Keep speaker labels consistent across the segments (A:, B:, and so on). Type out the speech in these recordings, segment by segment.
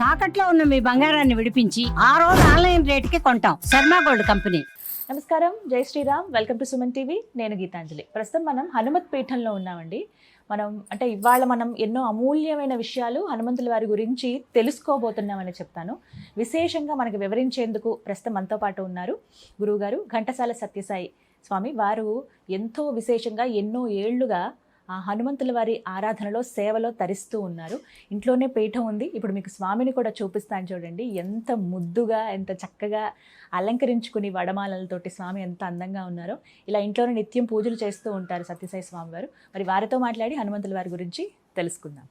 A: తాకట్లో ఉన్న మీ బంగారాన్ని విడిపించి ఆ రోజు ఆన్లైన్ రేటుకి కొంటాం. Sharma gold company.
B: నమస్కారం. జై Shriram. Welcome to Suman TV. నేను గీతాంజలి. ప్రస్తుతం మనం హనుమత్ పీఠంలో ఉన్నామండి. మనం అంటే ఇవాళ మనం ఎన్నో అమూల్యమైన విషయాలు హనుమంతుల వారి గురించి తెలుసుకోబోతున్నామని చెప్తాను. విశేషంగా మనకు వివరించేందుకు ప్రస్తుతం మనతో పాటు ఉన్నారు గురువుగారు ఘంటసాల సత్యసాయి స్వామి. వారు ఎంతో విశేషంగా ఎన్నో ఏళ్ళుగా ఆ హనుమంతుల వారి ఆరాధనలో సేవలో తరిస్తూ ఉన్నారు. ఇంట్లోనే పీఠం ఉంది. ఇప్పుడు మీకు స్వామిని కూడా చూపిస్తాను చూడండి. ఎంత ముద్దుగా ఎంత చక్కగా అలంకరించుకుని వడమాలలతోటి స్వామి ఎంత అందంగా ఉన్నారో. ఇలా ఇంట్లోనే నిత్యం పూజలు చేస్తూ ఉంటారు సత్యసాయి స్వామి వారు. మరి వారితో మాట్లాడి హనుమంతుల వారి గురించి తెలుసుకుందాం.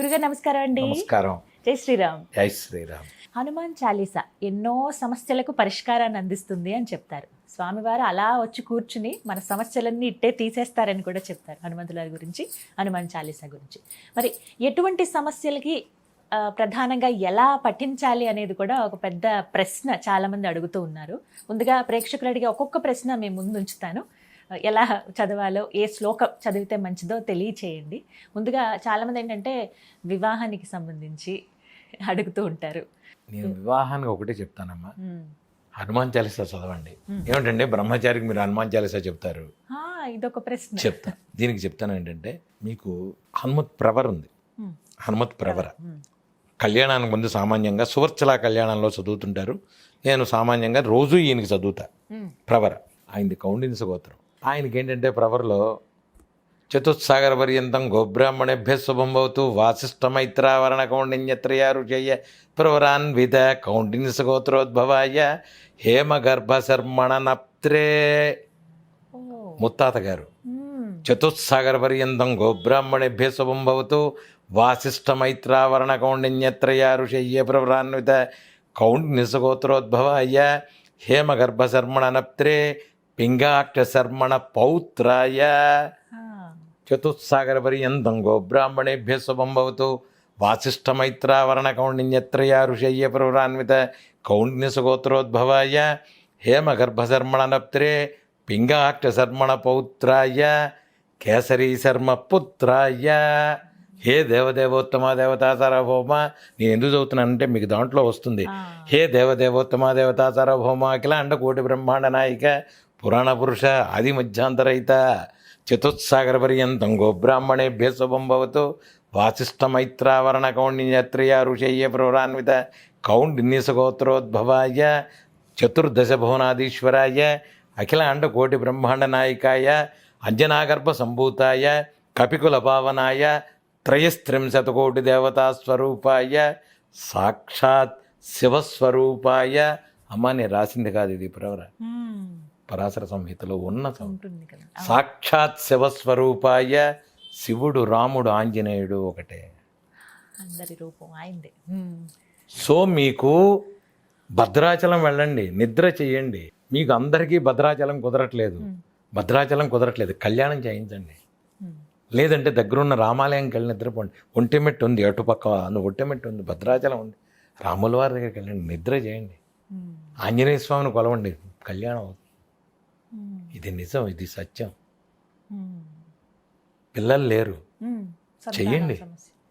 B: గురుగారు నమస్కారం అండి.
C: నమస్కారం.
B: జై శ్రీరామ్.
C: జై శ్రీరామ్.
B: హనుమాన్ చాలీసా ఎన్నో సమస్యలకు పరిష్కారాన్ని అందిస్తుంది అని చెప్తారు. స్వామివారు అలా వచ్చి కూర్చుని మన సమస్యలన్నీ ఇట్టే తీసేస్తారని కూడా చెప్తారు హనుమంతుల వారి గురించి హనుమాన్ చాలీసా గురించి. మరి ఎటువంటి సమస్యలకి ప్రధానంగా ఎలా పఠించాలి అనేది కూడా ఒక పెద్ద ప్రశ్న చాలామంది అడుగుతూ ఉన్నారు. ముందుగా ప్రేక్షకులు అడిగే ఒక్కొక్క ప్రశ్న మేము ముందు ఉంచుతాను. ఎలా చదవాలో ఏ శ్లోకం చదివితే మంచిదో తెలియచేయండి. ముందుగా చాలామంది ఏంటంటే వివాహానికి సంబంధించి అడుగుతూ ఉంటారు.
C: నేను వివాహానికి ఒకటే చెప్తానమ్మా. హనుమాన్ చాలీసా చదవండి.
B: మ్మ్.
C: ఏమిటండి బ్రహ్మచారికి మీరు హనుమాన్ చాలీసా చెప్తారు.
B: ఇదొక ప్రశ్న.
C: చెప్తా. దీనికి చెప్తాను ఏంటంటే మీకు హనుమత్ ప్రవర్ ఉంది. హనుమత్ ప్రవర. కళ్యాణానికి ముందు సామాన్యంగా సువర్చల కళ్యాణంలో చదువుతుంటారు. నేను సామాన్యంగా రోజు ఈయనకి చదువుతా. ప్రవర. ఆయనది కౌండిన్స గోత్రం ఆయనకి ఏంటంటే ప్రవర్లో చతుస్సాగర పర్యంతం గోబ్రాహ్మణేభ్య శుభం భవతు వాసిష్టమైత్రావరణ కౌండిన్యత్రయారు చెయ్య ప్రవరాన్విత కౌండిన్స గోత్రోద్భవాయ హేమగర్భ శర్మణ నప్త్రే
B: ఓ.
C: ముత్తాత గారు. చతుస్సాగర పర్యంతం గోబ్రాహ్మణేభ్య శుభం భవతు వాసిష్టమైత్రావరణ కౌండిన్యత్రయా ఋషయ్య ప్రవరాన్విత కౌండిన్స గోత్రోద్భవాయ హేమగర్భ శర్మణ నప్త్రే పింగాక్ష శర్మణ పౌత్రాయ
B: ఆ.
C: చతుస్సాగర పర్యంతం గోబ్రాహ్మణేభ్య శుభం భవతు వాసిష్టమైత్రావరణ కౌండిన్యత్రయా ఋషయ్య ప్రవరాన్విత కౌండిన్య గోత్రోద్భవాయ హేమగర్భశర్మణ నప్త్రే పింగాక్ష శర్మణ పౌత్రాయ కేసరీ శర్మ పుత్రాయ హే దేవదేవోత్తమ దేవతా సార్వభౌమ నేను ఎందుకు చదువుతున్నానంటే మీకు దాంట్లో వస్తుంది. హే దేవదేవోత్తమ దేవతా సార్వభౌమ అఖిల అండ కోటి బ్రహ్మాండ నాయిక పురాణ పురుష ఆది మధ్యాంతరహిత చతుస్సాగర పర్యంతం గోబ్రాహ్మణేభ్య శుభం భవతు. వాసిష్టమైత్రావరణ కౌండిన్యత్రయ ఋషయ్య ప్రవరాన్విత కౌండిన్యసగోత్రోద్భవాయ చతుర్దశ భువనాధీశ్వరాయ అఖిల అండ కోటి బ్రహ్మాండ నాయికాయ అంజనాగర్భ సంభూతాయ కపికుల పావనాయ త్రయస్త్రింశత కోటి దేవతా సాక్షాత్ శివస్వరూపాయ. అమ్మ నేను రాసింది కాదు ఇది ప్రవర. పరాశర సంహితలో ఉన్న. సాక్షాత్ శివస్వరూపాయ శివుడు రాముడు ఆంజనేయుడు ఒకటే
B: అందరి రూపం ఉమ్.
C: సో మీకు భద్రాచలం వెళ్ళండి నిద్ర చేయండి మీకు అందరికీ భద్రాచలం కుదరట్లేదు. భద్రాచలం కుదరట్లేదు కళ్యాణం చేయించండి. లేదంటే దగ్గరున్న రామాలయంకి వెళ్ళి నిద్రపోండి ఒంటిమెట్టు ఉంది అటుపక్క నువ్వు ఒంటిమెట్టు ఉంది భద్రాచలం ఉంది రాముల వారి దగ్గరికి వెళ్ళండి నిద్ర చేయండి. ఆంజనేయ స్వామిని కొలవండి కళ్యాణం అవుతుంది. ఇది నిజం ఇది సత్యం. పిల్లలు లేరు. చెయ్యండి.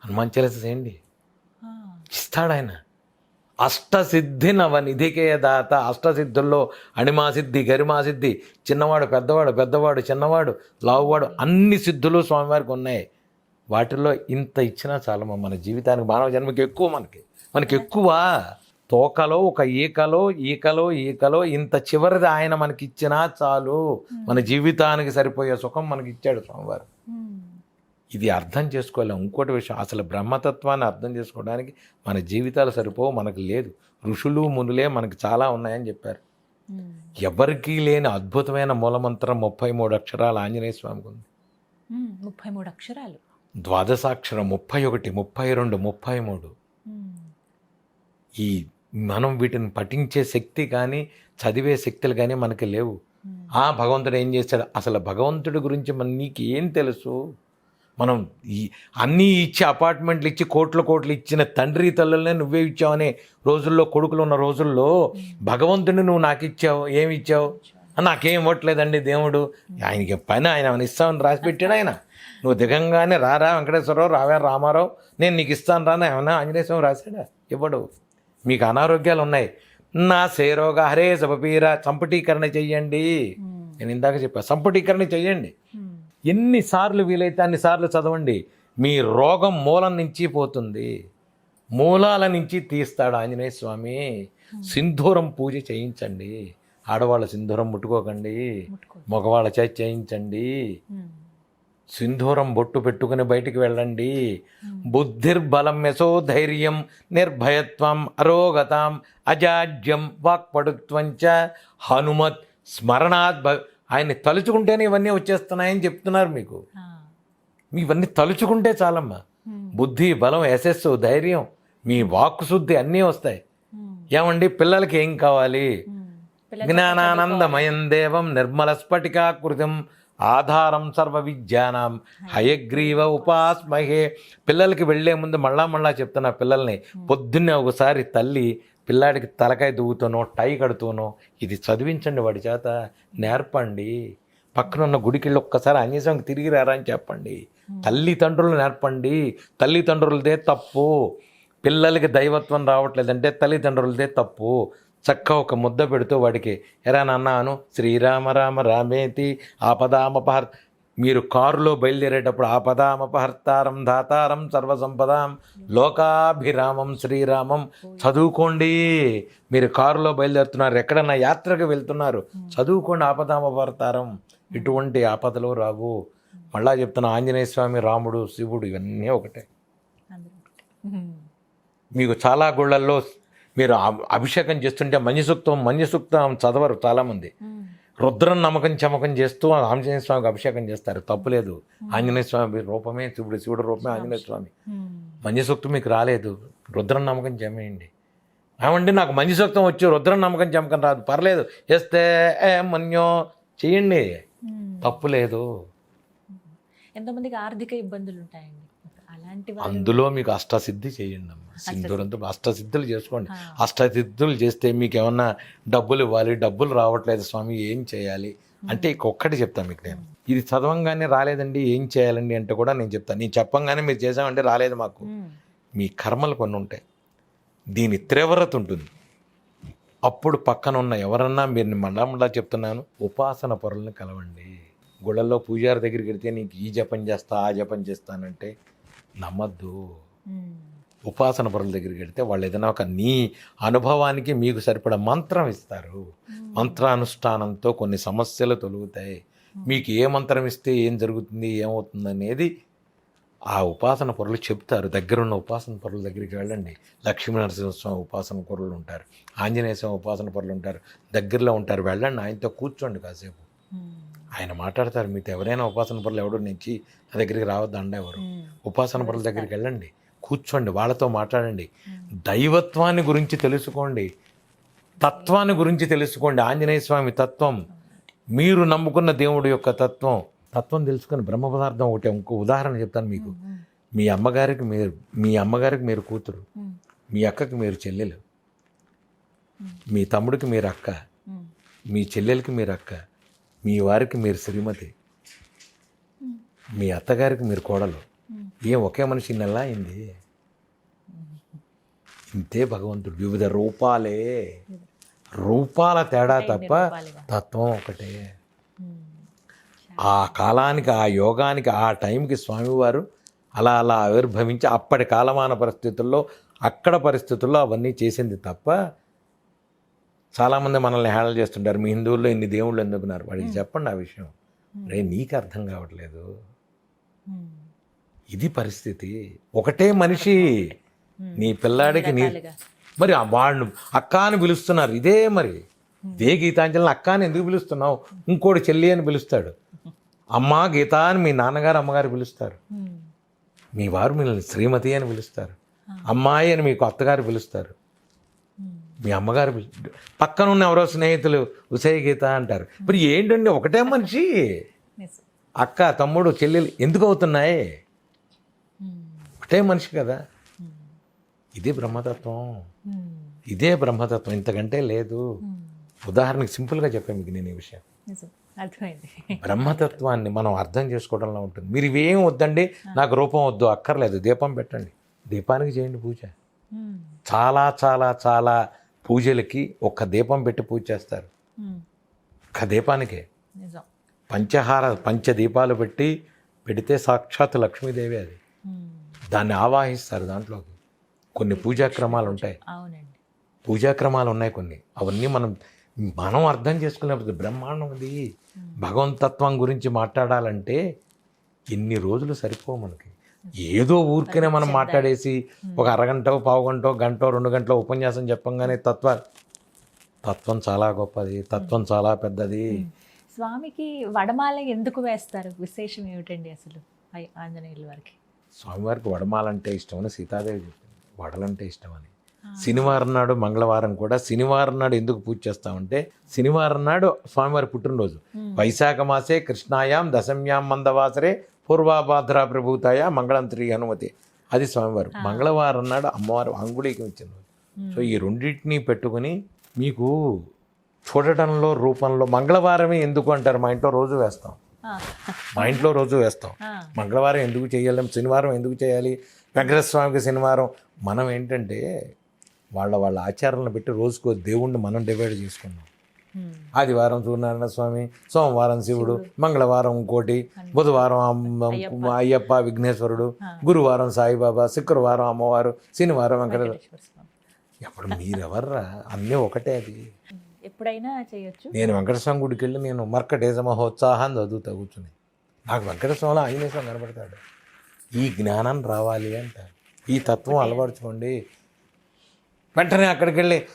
C: హనుమాన్ చాలీస చేయండి. ఇస్తాడు ఆయన అష్టసిద్ధి నవ నిధికే దాత. అష్టసిద్ధుల్లో అణిమాసిద్ధి గరిమాసిద్ధి. చిన్నవాడు పెద్దవాడు పెద్దవాడు చిన్నవాడు లావువాడు అన్ని సిద్ధులు స్వామివారికి ఉన్నాయి. వాటిల్లో ఇంత ఇచ్చినా చాలమ్మా మన జీవితానికి మానవ జన్మకి ఎక్కువ మనకి. మనకి ఎక్కువ. తోకలో ఒక ఈకలో ఈకలో ఈకలో ఇంత చివరిది ఆయన మనకి ఇచ్చినా చాలు మన జీవితానికి సరిపోయే సుఖం మనకి ఇచ్చాడు స్వామివారు. ఇది అర్థం చేసుకోలేం ఇంకోటి విషయం అసలు బ్రహ్మతత్వాన్ని అర్థం చేసుకోవడానికి మన జీవితాలు సరిపోవు మనకు లేదు. ఋషులు మునులే మనకు చాలా ఉన్నాయని చెప్పారు. ఎవరికీ లేని అద్భుతమైన మూలమంత్రం ముప్పై మూడు అక్షరాలు ఆంజనేయ స్వామికి ఉంది.
B: ముప్పై మూడు అక్షరాలు.
C: ద్వాదశాక్షరం ముప్పై ఒకటి ముప్పై రెండు ముప్పై మూడు. ఈ మనం వీటిని పఠించే శక్తి కానీ చదివే శక్తులు కానీ మనకి లేవు.
B: ఉమ్.
C: ఆ భగవంతుడు ఏం చేస్తాడు? అసలు భగవంతుడి గురించి మన నీకు ఏం తెలుసు? మనం ఈ అన్నీ ఇచ్చి అపార్ట్మెంట్లు ఇచ్చి కోట్ల కోట్లు ఇచ్చిన తండ్రి తల్లులనే నువ్వే ఇచ్చావనే రోజుల్లో కొడుకులు ఉన్న రోజుల్లో భగవంతుడిని నువ్వు నాకు ఇచ్చావు ఏమి ఇచ్చావు? నాకేం ఇవ్వట్లేదండి దేవుడు? ఆయనకి పని ఆయన ఇస్తామని రాసి పెట్టాడు ఆయన. నువ్వు దిగంగానే రారా వెంకటేశ్వరరావు రావే రామారావు నేను నీకు ఇస్తాను రా అని ఏమన్నా ఆంజనేయ స్వామి రాశాడా? ఇవ్వడు. మీకు అనారోగ్యాలు ఉన్నాయి. నా సేరోగా హరే సపపీర సంపుటీకరణ చెయ్యండి. నేను ఇందాక చెప్పా సంపుటీకరణ చెయ్యండి. ఎన్నిసార్లు వీలైతే అన్నిసార్లు చదవండి. మీ రోగం మూలం నుంచి పోతుంది. మూలాల నుంచి తీస్తాడు ఆంజనేయ స్వామి. సింధూరం పూజ చేయించండి. ఆడవాళ్ళ సింధూరం ముట్టుకోకండి. మగవాళ్ళ చేతి చేయించండి. సింధూరం బొట్టు పెట్టుకుని బయటికి వెళ్ళండి. బుద్ధిర్బలం యశో ధైర్యం నిర్భయత్వం అరోగతాం అజాడ్యం వాక్పడుత్వం చ హనుమత్ స్మరణాత్ భ ఆయన్ని తలుచుకుంటేనే ఇవన్నీ వచ్చేస్తున్నాయని చెప్తున్నారు మీకు. ఇవన్నీ తలుచుకుంటే చాలమ్మా. బుద్ధి బలం యశస్సు ధైర్యం మీ వాక్కు శుద్ధి అన్నీ వస్తాయి. ఏమండి? పిల్లలకి ఏం కావాలి? జ్ఞానానందమయం దేవం నిర్మల స్ఫటికాకృతం ఆధారం సర్వ విద్యానాం హయగ్రీవ ఉపాస్మహే. పిల్లలకి వెళ్ళే ముందు మళ్ళా మళ్ళా చెప్తున్నా పిల్లల్ని పొద్దున్నే ఒకసారి తల్లి పిల్లాడికి తలకాయ దువ్వుతూనో టై కడుతూనో ఇది చదివించండి వాడి చేత నేర్పండి. పక్కనున్న గుడికి వెళ్ళి ఒక్కసారి అన్యసంకి తిరిగి రారా అని చెప్పండి. తల్లిదండ్రులు నేర్పండి. తల్లిదండ్రులదే తప్పు. పిల్లలకి దైవత్వం రావట్లేదంటే తల్లిదండ్రులదే తప్పు. చక్క ఒక ముద్ద పెడుతూ వాడికి ఎరా నాన్నాను శ్రీరామ రామ రామేతి ఆపదామపహర్ మీరు కారులో బయలుదేరేటప్పుడు ఆపదామపహర్తారం దాతారం సర్వసంపదాం లోకాభిరామం శ్రీరామం చదువుకోండి. మీరు కారులో బయలుదేరుతున్నారు ఎక్కడన్నా యాత్రకు వెళ్తున్నారు చదువుకోండి ఆపదామపహర్తారం ఇటువంటి ఆపదలు రావు. మళ్ళా చెప్తున్నా ఆంజనేయ స్వామి రాముడు శివుడు ఇవన్నీ ఒకటే. మీకు చాలా గుళ్ళల్లో మీరు అభి- అభిషేకం చేస్తుంటే మంజుసూక్తం మంజుసూక్తం చదవరు చాలామంది. రుద్రం నమ్మకం చమకం చేస్తూ ఆంజనేయ స్వామికి అభిషేకం చేస్తారు. తప్పులేదు ఆంజనేయ స్వామి రూపమే శివుడు శివుడు రూపమే ఆంజనేయ స్వామి. మంజుసూక్తం మీకు రాలేదు. రుద్రం నమ్మకం చెమేయండి ఏమండి నాకు మంజుసూక్తం వచ్చి రుద్రం నమ్మకం చమకం రాదు. పర్లేదు. వేస్తే ఏ మన్యో చేయండి. తప్పు లేదు.
B: ఎంతమందికి ఆర్థిక ఇబ్బందులు ఉంటాయండి.
C: అందులో మీకు అష్టసిద్ధి చేయండి అమ్మ. సింధూరంతో అష్టసిద్ధులు చేసుకోండి. అష్టసిద్ధులు చేస్తే మీకు ఏమన్నా డబ్బులు ఇవ్వాలి డబ్బులు రావట్లేదు స్వామి ఏం చేయాలి? అంటే ఒక్కటి చెప్తాను మీకు నేను. ఇది చదవంగానే రాలేదండి ఏం చేయాలండి అంటే కూడా నేను చెప్తాను నేను చెప్పంగానే మీరు చేసామంటే రాలేదు మాకు. మీ కర్మలు కొన్ని ఉంటాయి. దీని తీవ్రత ఉంటుంది. అప్పుడు పక్కన ఉన్న ఎవరన్నా మీరు మళ్ళా మళ్ళా చెప్తున్నాను ఉపాసన పరులను కలవండి. గుళ్ళల్లో పూజారి దగ్గరికి వెళ్తే నీకు ఈ జపం చేస్తా ఆ జపం చేస్తానంటే నమ్మద్దు.
B: మ్మ్.
C: ఉపాసన పరుల దగ్గరికి వెళ్తే వాళ్ళు ఏదైనా ఒక నీ అనుభవానికి మీకు సరిపడా మంత్రం ఇస్తారు. మంత్రానుష్ఠానంతో కొన్ని సమస్యలు తొలుగుతాయి. మీకు ఏ మంత్రం ఇస్తే ఏం జరుగుతుంది ఏమవుతుంది అనేది ఆ ఉపాసన పరులు చెప్తారు. దగ్గరున్న ఉపాసన పరుల దగ్గరికి వెళ్ళండి. లక్ష్మీ నరసింహస్వామి ఉపాసన పరులు ఉంటారు. ఆంజనేయ స్వామి ఉపాసన పరులు ఉంటారు. దగ్గరలో ఉంటారు. వెళ్ళండి. ఆయనతో కూర్చోండి కాసేపు. ఆయన మాట్లాడతారు మీతో ఎవరైనా ఉపాసన పరులు ఎవడో నుంచి నా దగ్గరికి రావద్దండి ఎవరు
B: మ్మ్.
C: ఉపాసన పరుల దగ్గరికి వెళ్ళండి కూర్చోండి వాళ్ళతో మాట్లాడండి దైవత్వాన్ని గురించి తెలుసుకోండి తత్వాన్ని గురించి తెలుసుకోండి ఆంజనేయ స్వామి తత్వం మీరు నమ్ముకున్న దేవుడి యొక్క తత్వం తత్వం తెలుసుకొని బ్రహ్మ పదార్థం ఒకటి ఇంకో ఉదాహరణ చెప్తాను మీకు. మీ అమ్మగారికి మీరు మీ అమ్మగారికి మీరు కూతురు. మీ అక్కకి మీరు చెల్లెలు మీ తమ్ముడికి మీరు అక్క. మీ చెల్లెలకి మీరు అక్క మీ వారికి మీరు శ్రీమతి. మీ అత్తగారికి మీరు కోడలు. ఏం ఒకే మనిషి నెల అయింది? ఇంతే భగవంతుడు. వివిధ రూపాలే. రూపాల తేడా తప్ప. తత్వం ఒకటే. ఆ కాలానికి ఆ యోగానికి ఆ టైంకి స్వామివారు అలా అలా ఆవిర్భవించి అప్పటి కాలమాన పరిస్థితుల్లో అక్కడ పరిస్థితుల్లో అవన్నీ చేసింది తప్ప చాలామంది మనల్ని హేళన చేస్తుంటారు. మీ హిందువుల్లో ఇన్ని దేవుళ్ళు ఎందుకున్నారు వాడికి చెప్పండి ఆ విషయం. రే నీకు అర్థం కావట్లేదు. ఇది పరిస్థితి. ఒకటే మనిషి. నీ పిల్లాడికి నీ. మరి వాళ్ళు అక్క అని పిలుస్తున్నారు. ఇదే మరి. ఇదే గీతాంజలిని అక్క అని ఎందుకు పిలుస్తున్నావు? ఇంకోటి చెల్లి అని పిలుస్తాడు. అమ్మ గీత అని మీ నాన్నగారు అమ్మగారు పిలుస్తారు. మీ వారు మిమ్మల్ని శ్రీమతి అని పిలుస్తారు. అమ్మాయి అని మీకు అత్తగారు పిలుస్తారు. మీ అమ్మగారు పిలు- పక్కన ఉన్న ఎవరో స్నేహితులు ఉసయ గీత అంటారు. మరి ఏంటండి? ఒకటే మనిషి. అక్క తమ్ముడు చెల్లెలు ఎందుకు అవుతున్నాయి. ఒకటే మనిషి కదా. ఇదే బ్రహ్మతత్వం.
B: మ్మ్.
C: ఇదే బ్రహ్మతత్వం. ఇంతకంటే లేదు.
B: మ్మ్.
C: ఉదాహరణకి సింపుల్గా చెప్పాను మీకు నేను ఈ విషయం. బ్రహ్మతత్వాన్ని మనం అర్థం చేసుకోవడంలో ఉంటుంది. మీరు ఇవేం వద్దండి? నాకు రూపం వద్దు అక్కర్లేదు. దీపం పెట్టండి. దీపానికి చేయండి పూజ.
B: ఉమ్,
C: చాలా చాలా చాలా పూజలకి ఒక్క దీపం పెట్టి పూజ చేస్తారు. ఒక్క దీపానికే. పంచహార పంచ దీపాలు పెట్టి పెడితే సాక్షాత్ లక్ష్మీదేవి అది. దాన్ని ఆవాహిస్తారు దాంట్లోకి. కొన్ని పూజాక్రమాలు ఉంటాయి పూజాక్రమాలు ఉన్నాయి కొన్ని. అవన్నీ మనం మనం అర్థం చేసుకునేప్పుడు బ్రహ్మాండం అది. భగవంతత్వం గురించి మాట్లాడాలంటే ఎన్ని రోజులు సరిపోవు మనకి. ఏదో ఊరికనే మనం మాట్లాడేసి ఒక అరగంట పావు గంట గంట రెండు గంటల ఉపన్యాసం చెప్పంగానే తత్వ తత్వం చాలా గొప్పది తత్వం చాలా పెద్దది.
B: స్వామికి వడమాల ఎందుకు వేస్తారు? విశేషం ఏమిటండి అసలు ఆంజనేయుల వారికి?
C: స్వామివారికి వడమాలంటే ఇష్టమని సీతాదేవి చెప్పింది. వడలంటే ఇష్టమని శనివారం నాడు మంగళవారం కూడా శనివారం నాడు ఎందుకు పూజ చేస్తామంటే శనివారం నాడు స్వామివారి పుట్టినరోజు. వైశాఖ మాసే కృష్ణాయాం దశమ్యాం మందవాసరే పూర్వాభాద్ర ప్రభూతాయ మంగళం శ్రీ హనుమతి. అది స్వామివారు. మంగళవారం నాడు అమ్మవారు అంగుళీకి వచ్చిన రోజు సో ఈ రెండింటినీ పెట్టుకుని మీకు చూడటంలో రూపంలో మంగళవారమే ఎందుకు అంటారు? మా ఇంట్లో రోజు వేస్తాం. మా ఇంట్లో రోజు వేస్తాం. మంగళవారం ఎందుకు చేయలేం? శనివారం ఎందుకు చేయాలి? వెంకటేశ్వర స్వామికి శనివారం. మనం ఏంటంటే వాళ్ళ వాళ్ళ ఆచారాలను పెట్టి రోజుకో దేవుణ్ణి మనం డివైడ్ చేసుకున్నాం ఆదివారం సూర్యనారాయణ స్వామి సోమవారం శివుడు మంగళవారం ఇంకోటి బుధవారం అమ్మ- అయ్యప్ప. విఘ్నేశ్వరుడు గురువారం సాయిబాబా శుక్రవారం అమ్మవారు శనివారం వెంకటేశ్వర ఎప్పుడు మీరెవర్రా? అన్నీ ఒకటే అది.
B: ఎప్పుడైనా చేయొచ్చు.
C: నేను వెంకటస్వామి గుడికి వెళ్ళి నేను మర్కటేజ మహోత్సాహాన్ని చదువుతా కూర్చుని. నాకు వెంకటస్వామిలో ఆంజనేయ స్వామి కనబడతాడు ఈ జ్ఞానం రావాలి అంటారు. ఈ తత్వం అలవరుచుకోండి. వెంటనే అక్కడికి వెళ్ళి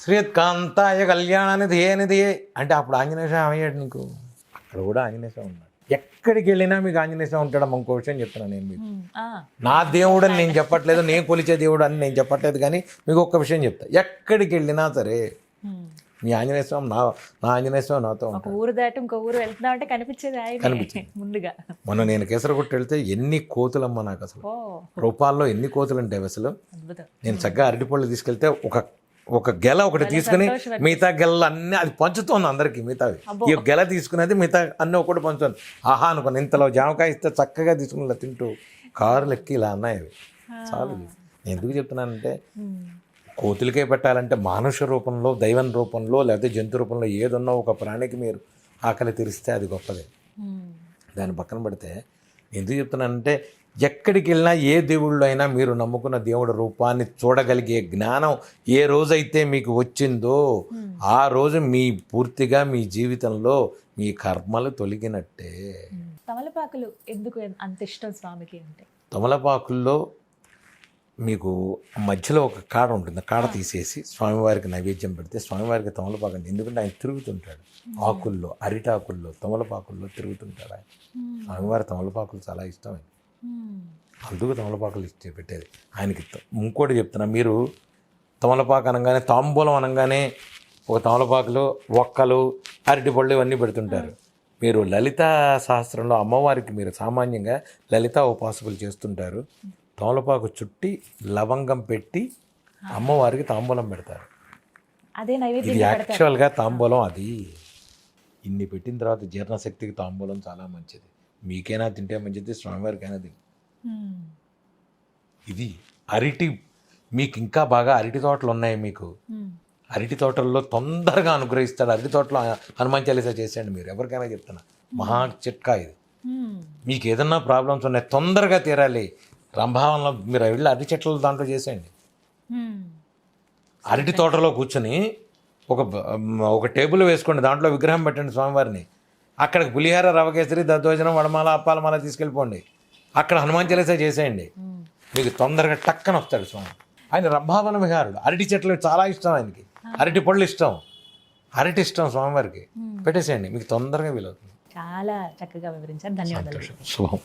C: శ్రీకాంతాయ కళ్యాణాన్ని ధ్యేయనిది అంటే అప్పుడు ఆంజనేయ స్వామి అయ్యాడు నీకు? అక్కడ కూడా ఆంజనేయ స్వామి ఉన్నాడు. ఎక్కడికి వెళ్ళినా మీకు ఆంజనేయ స్వామి ఉంటాడు ఇంకో విషయం చెప్తున్నాను నేను మీకు. నా దేవుడు అని నేను చెప్పట్లేదు నేను కొలిచే దేవుడు అని నేను చెప్పట్లేదు కానీ మీకు ఒక్క విషయం చెప్తా. ఎక్కడికి వెళ్ళినా సరే. మీ ఆంజనేయ స్వామి నా నా ఆంజనేయ స్వామి నాతో ఉంటాడు.
B: ఊరు దాటి ఇంకో ఊరు వెళ్తున్నాం అంటే కనిపించేది
C: కనిపించేది.
B: ముందుగా.
C: మొన్న నేను కేసరగుట్ట వెళ్తే ఎన్ని కోతులమ్మ నాకు అసలు. రూపాల్లో ఎన్ని కోతులు ఉంటాయి అసలు నేను చక్కగా అరటిపళ్ళు తీసుకెళ్తే ఒక ఒక గెల ఒకటి తీసుకుని మిగతా గెలలు అన్ని అది పంచుతోంది అందరికి మిగతావి ఈ గెల తీసుకునేది మిగతా అన్ని ఒకటి పంచుతుంది. ఆహా అనుకుని ఇంతలో జామకాయ ఇస్తే చక్కగా తీసుకుని ఇలా తింటూ కారులు ఎక్కి ఇలా అన్నాయి చాలు నేను ఎందుకు చెప్తున్నానంటే కోతులకే పెట్టాలంటే మానుష రూపంలో దైవం రూపంలో లేకపోతే జంతు రూపంలో ఏదున్నా ఒక ప్రాణికి మీరు ఆకలి తీరిస్తే అది గొప్పదే. దాన్ని పక్కన పెడితే ఎందుకు చెప్తున్నానంటే ఎక్కడికి వెళ్ళినా ఏ దేవుళ్ళు అయినా మీరు నమ్ముకున్న దేవుడి రూపాన్ని చూడగలిగే జ్ఞానం ఏ రోజైతే మీకు వచ్చిందో ఆ రోజు మీ పూర్తిగా మీ జీవితంలో మీ కర్మలు తొలగినట్టే.
B: ఉమ్. తమలపాకులు ఎందుకు అంత ఇష్టం స్వామికి అంటే?
C: తమలపాకుల్లో మీకు మధ్యలో ఒక కాడ ఉంటుంది. కాడ తీసేసి స్వామివారికి నైవేద్యం పెడితే స్వామివారికి తమలపాకు ఎందుకంటే ఆయన తిరుగుతుంటాడు. ఆకుల్లో అరిటాకుల్లో తమలపాకుల్లో తిరుగుతుంటాడు ఆయన. స్వామివారి తమలపాకులు చాలా ఇష్టం అందుకు తమలపాకులు ఇచ్చి పెట్టేది. ఆయనకి ఇంకోటి చెప్తున్నా మీరు తమలపాకు అనగానే తాంబూలం అనగానే ఒక తమలపాకులు ఒక్కలు అరటిపళ్ళు ఇవన్నీ పెడుతుంటారు. మీరు లలిత శాస్త్రంలో అమ్మవారికి మీరు సామాన్యంగా లలిత ఉపాసకులు చేస్తుంటారు. తమలపాకు చుట్టి లవంగం పెట్టి అమ్మవారికి తాంబూలం పెడతారు. ఇది యాక్చువల్గా తాంబూలం అది. ఇన్ని పెట్టిన తర్వాత జీర్ణశక్తికి తాంబూలం చాలా మంచిది. మీకైనా తింటే మంచిది స్వామివారికైనా తింటే ఇది అరటి మీకు ఇంకా బాగా అరటి తోటలు ఉన్నాయి మీకు. అరటి తోటల్లో తొందరగా అనుగ్రహిస్తాడు. అరటి తోటలో హనుమాన్ చాలీసా చేసేయండి మీరు ఎవరికైనా చెప్తున్నా. మహా చిట్కా ఇది. మీకు ఏదన్నా ప్రాబ్లమ్స్ ఉన్నాయి తొందరగా తీరాలి. రంభావంలో మీరు వెళ్ళి అరటి చెట్ల దాంట్లో చేసేయండి. అరటి తోటలో కూర్చొని ఒక ఒక టేబుల్ వేసుకోండి దాంట్లో విగ్రహం పెట్టండి స్వామివారిని. అక్కడికి పులిహార రవకేసరి దద్దోజనం వడమాల అప్పాలమాల తీసుకెళ్ళిపోండి. అక్కడ హనుమాన్ చాలీసా చేసేయండి. మీకు తొందరగా టక్కన వస్తాడు స్వామి. ఆయన రంభావన విహారుడు. అరటి చెట్లు చాలా ఇష్టం ఆయనకి. అరటి పళ్ళు ఇష్టం. అరటి ఇష్టం స్వామివారికి. పెట్టేసేయండి. మీకు తొందరగా వీలవుతుంది.
B: చాలా చక్కగా వివరించారు. ధన్యవాదాలు.
C: శుభం.